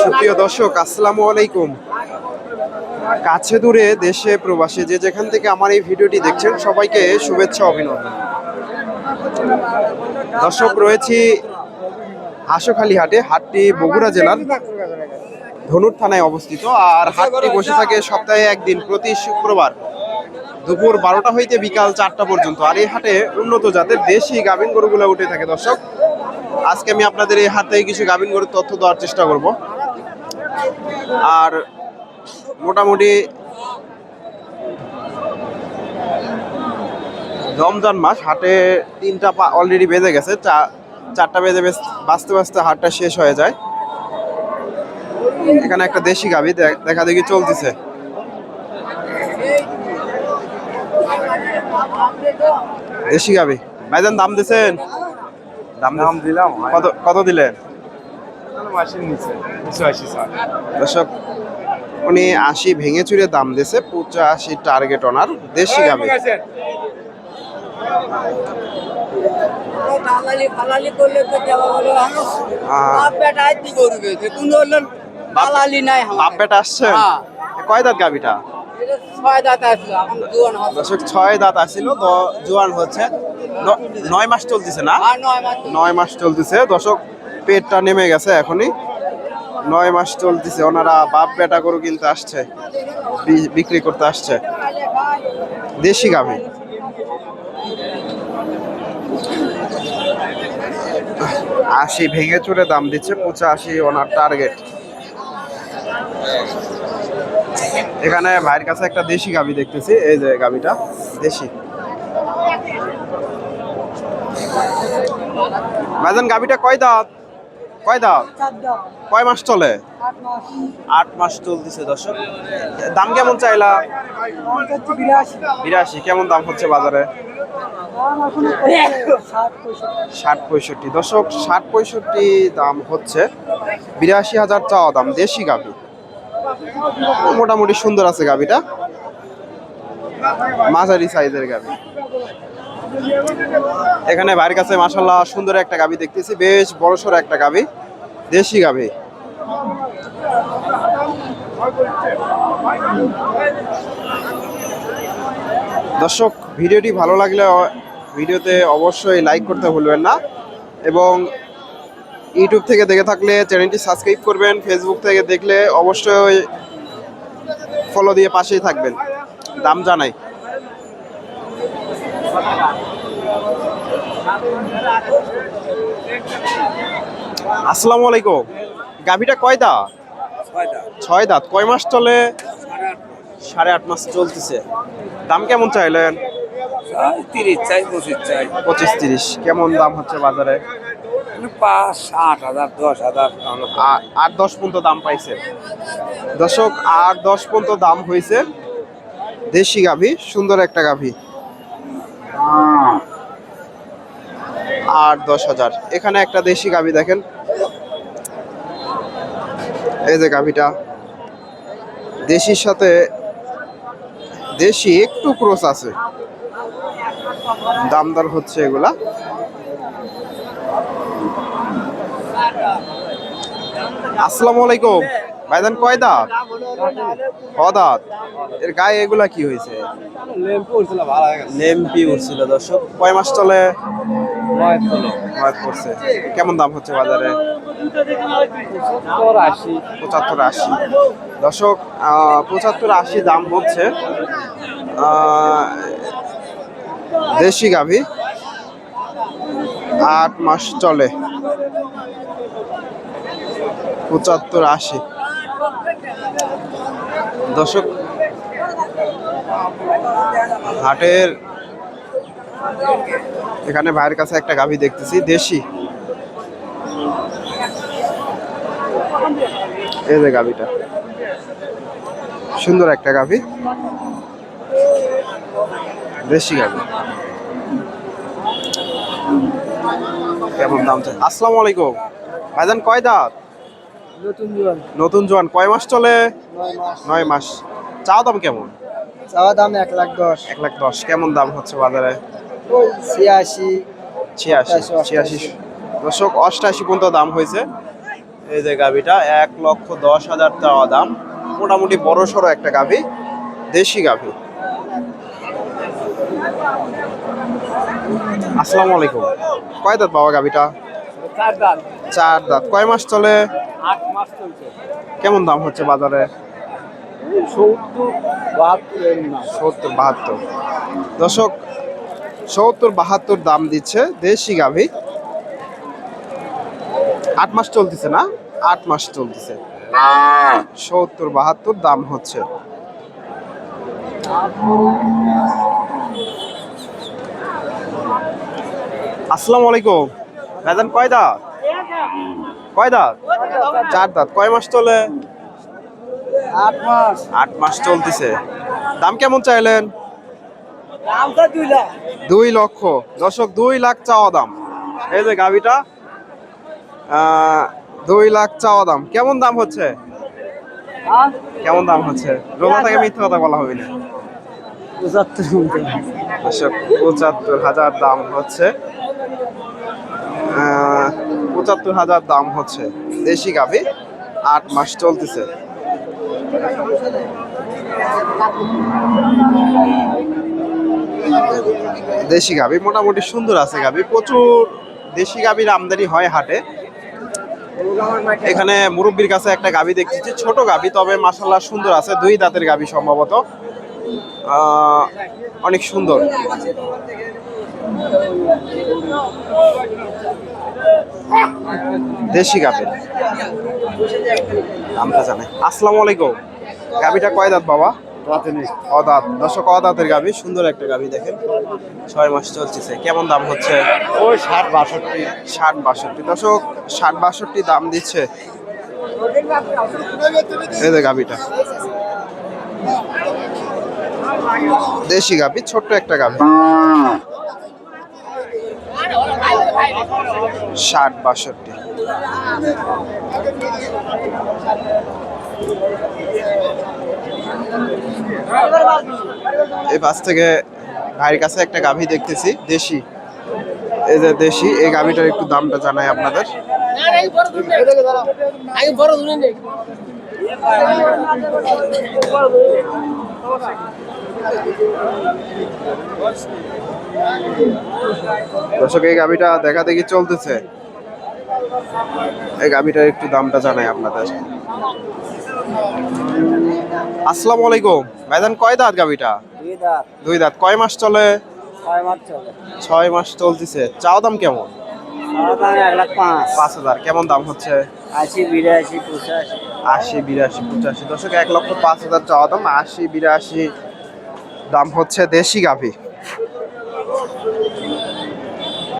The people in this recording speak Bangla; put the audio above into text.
সুপ্রিয় দর্শক, আসসালামু আলাইকুম। কাছে দূরে দেশে প্রবাসে যে যেখান থেকে আমার এই ভিডিওটি দেখছেন, সবাইকে শুভেচ্ছা, অভিনন্দন। দর্শক, রয়েছি হাঁসখালি হাটে, হাটটি বগুড়া জেলার ধনুর থানায় অবস্থিত। আর হাটটি বসে থাকে সপ্তাহে একদিন, প্রতি শুক্রবার। দুপুর বারোটা হইতে বিকাল চারটা পর্যন্ত। আর এই হাটে উন্নত জাতের দেশি গাভিন গরুগুলো উঠে থাকে। দর্শক, আজকে আমি আপনাদের এই হাট কিছু গাভিন গরুর তথ্য দেওয়ার চেষ্টা করব। আর মোটামুটি রমজান মাস, হাটে তিনটা পা অলরেডি বেজে গেছে। চা- চারটা বেজে বাঁচতে বাঁচতে হাটটা শেষ হয়ে যায়। এখানে একটা দেশি গাভি দেখা দেখি চলতেছে। দেশি গাভি ভাইজান দাম দিছেন? দাম নাম দিলাম কত কত দিলেন? দর্শক উনি আশি ভেঙে চুরে দাম দিয়েছে পঁচাশি টার্গেট ওনার দেশি গাবি। বাপ বেটা আসছেন? হ্যাঁ। এ কয় দাঁত গাভিটা ছয় দাঁত দর্শক ছয় আসছিল তো জোয়ান হচ্ছে। নয় মাস চলতেছে না? নয় মাস চলতেছে। দর্শক পেটটা নেমে গেছে এখনই। নয় মাস চলতেছে ওনারা বাপ বেটা গরু কিনতে আসছে বিক্রি করতে আসছে। দেশি গাভি আশি ভেঙে চুরে দাম দিচ্ছে পঁচাশি ওনার টার্গেট এখানে ভাইয়ের কাছে একটা দেশি গাভি দেখতেছি এই যে গাভিটা দেশি। ভাইজান গাভিটা কয় দাঁত? কয় দাঁত? কয় মাস চলে? আট মাস। চলতেছে দর্শক। দাম কেমন চাইলা? বিরাশি কেমন দাম হচ্ছে বাজারে? ষাট পঁয়ষট্টি। দর্শক ষাট পঁয়ষট্টি দাম হচ্ছে বিরাশি হাজার চাওয়া দাম দেশি গাভি মোটামুটি সুন্দর আছে গাভিটা মাঝারি সাইজের গাভি এখানে বাড়ির কাছে মাসাল্লাহ সুন্দর একটা গাভি দেখতেছি, বেশ বড়সড় একটা গাভি দেশি গাভি দর্শক, ভিডিওটি ভালো লাগলে ভিডিওতে অবশ্যই লাইক করতে ভুলবেন না এবং ইউটিউব থেকে দেখে থাকলে চ্যানেলটি সাবস্ক্রাইব করবেন ফেসবুক থেকে দেখলে অবশ্যই ফলো দিয়ে পাশেই থাকবেন। দাম জানাই। আসসালামু আলাইকুম। গাভিটা কয় দা ছয় দাঁত। কয় মাস চলে? সাড়ে আট মাস। চলতেছে। দাম কেমন চাইলেন? তিরিশ চাই পঁচিশ চাই। পঁচিশ তিরিশ। কেমন দাম হচ্ছে বাজারে? পাঁচ, আট হাজার, দশ হাজার আট, দশ পর্যন্ত দাম পাইছে। দর্শক, আট, দশ পর্যন্ত দাম হয়েছে দেশি গাভী, সুন্দর একটা গাভী। আট, দশ হাজার। এখানে একটা দেশি গাভী দেখেন। এই যে গাভীটা। দেশির সাথে দেশি একটু ক্রোস আছে। দামদার হচ্ছে এগুলা। আসসালামু আলাইকুম। ভাইজান কয় দাঁত? এর গায়ে এগুলা কি হয়েছে? নেমপি উঠছিল দর্শক। কয় মাস চলে? পড়ছে। কেমন দাম হচ্ছে বাজারে? পঁচাত্তর আশি। দর্শক পঁচাত্তর আশি দাম হচ্ছে দেশি গাভী। আট মাস চলে। পঁচাত্তর আশি। দর্শক, হাটের এখানে ভাইয়ের কাছে একটা গাভী দেখতেছি, দেশি। এই যে গাভীটা। সুন্দর একটা গাভী। দেশি গাভী। কেমন দাম চাই? আসসালামু আলাইকুম। ভাইজান, কয় দাঁত? নতুন জোয়ান। নতুন জোয়ান কয় মাস চলে? নয় মাস। চাও দাম কেমন? চাওয়া দাম এক লাখ দশ। এক লাখ দশ। কেমন দাম হচ্ছে বাজারে? ছিয়াশি। ছিয়াশি ছিয়াশি দর্শক অষ্টাশি পর্যন্ত দাম হয়েছে। এই যে গাভিটা এক লক্ষ দশ হাজার টাকা দাম। মোটামুটি বড় সড়ো একটা গাভি দেশি গাভি। আসসালামু আলাইকুম। কয় দাঁত বাবা গাভিটা? চার দাঁত। চার দাঁত। কয় মাস চলে? আট মাস চলছে। কেমন দাম হচ্ছে বাজারে? সত্তর বাহাত্তর দর্শক সত্তর বাহাত্তর দাম দিচ্ছে দেশি গাভি। আট মাস চলতেছে না? আট মাস চলতেছে। সত্তর বাহাত্তর দাম হচ্ছে। আসসালামু আলাইকুম। দাদান কয় দাঁত? কয় দাঁত? চার দাঁত। কয় মাস চলে? আট মাস। আট মাস চলতেছে। দাম কেমন চাইলেন? দুই লক্ষ। দর্শক দুই লাখ চাওয়া দাম। এই যে গাভিটা দুই লাখ চাওয়া দাম। কেমন দাম হচ্ছে? হ্যাঁ? কেমন দাম হচ্ছে? রোজা থেকে মিথ্যা কথা বলা হবে না পঁচাত্তর পঁচাত্তর হাজার দাম হচ্ছে। পঁচাত্তর হাজার দাম হচ্ছে দেশি গাভি, আট মাস চলতেছে। দেশি গাভি, মোটামুটি সুন্দর আছে গাভি। প্রচুর দেশি গাভির আমদানি হয় হাটে। এখানে মুরব্বীর কাছে একটা গাভি দেখতেছি ছোট গাভি, তবে মাসাল্লাহ সুন্দর আছে, দুই দাঁতের গাভি সম্ভবত। অনেক সুন্দর। দেশি গাভি দামটা জানে। আসসালামু আলাইকুম। গাভিটা কয় দাঁত বাবা? অদাঁত। দর্শক অদাঁতের গাভি সুন্দর একটা গাভি দেখেন। ছয় মাস চলতেছে। কেমন দাম হচ্ছে? ওই ষাট বাষট্টি। ষাট বাষট্টি। দর্শক ষাট বাষট্টি দাম দিচ্ছে এই যে গাভিটা। দেশি গাভি ছোট্ট একটা গাভি। ষাট, বাষট্টি। এই বাস থেকে ভাইয়ের কাছে একটা গাভি দেখতেছি, দেশি। এই যে দেশি, এই গাভিটার একটু দামটা জানাই আপনাদের। দর্শক এই গাভিটা দেখা দেখি চলতেছে। এই গাভিটার একটু দামটা জানাই আপনাদের। আসসালামু আলাইকুম। ভাইজান কয় দাঁত গাভিটা দুই দাঁত। কয় মাস চলে? ছয় মাস চলে। ছয় মাস চলতেছে। চাও দাম কেমন? পাঁচ হাজার। কেমন দাম হচ্ছে? আশি বিরাশি পঁচাশি। আশি বিরাশি পঁচাশি। দর্শক এক লক্ষ পাঁচ হাজার চাওয়া দাম। আশি বিরাশি দাম হচ্ছে দেশি গাভি।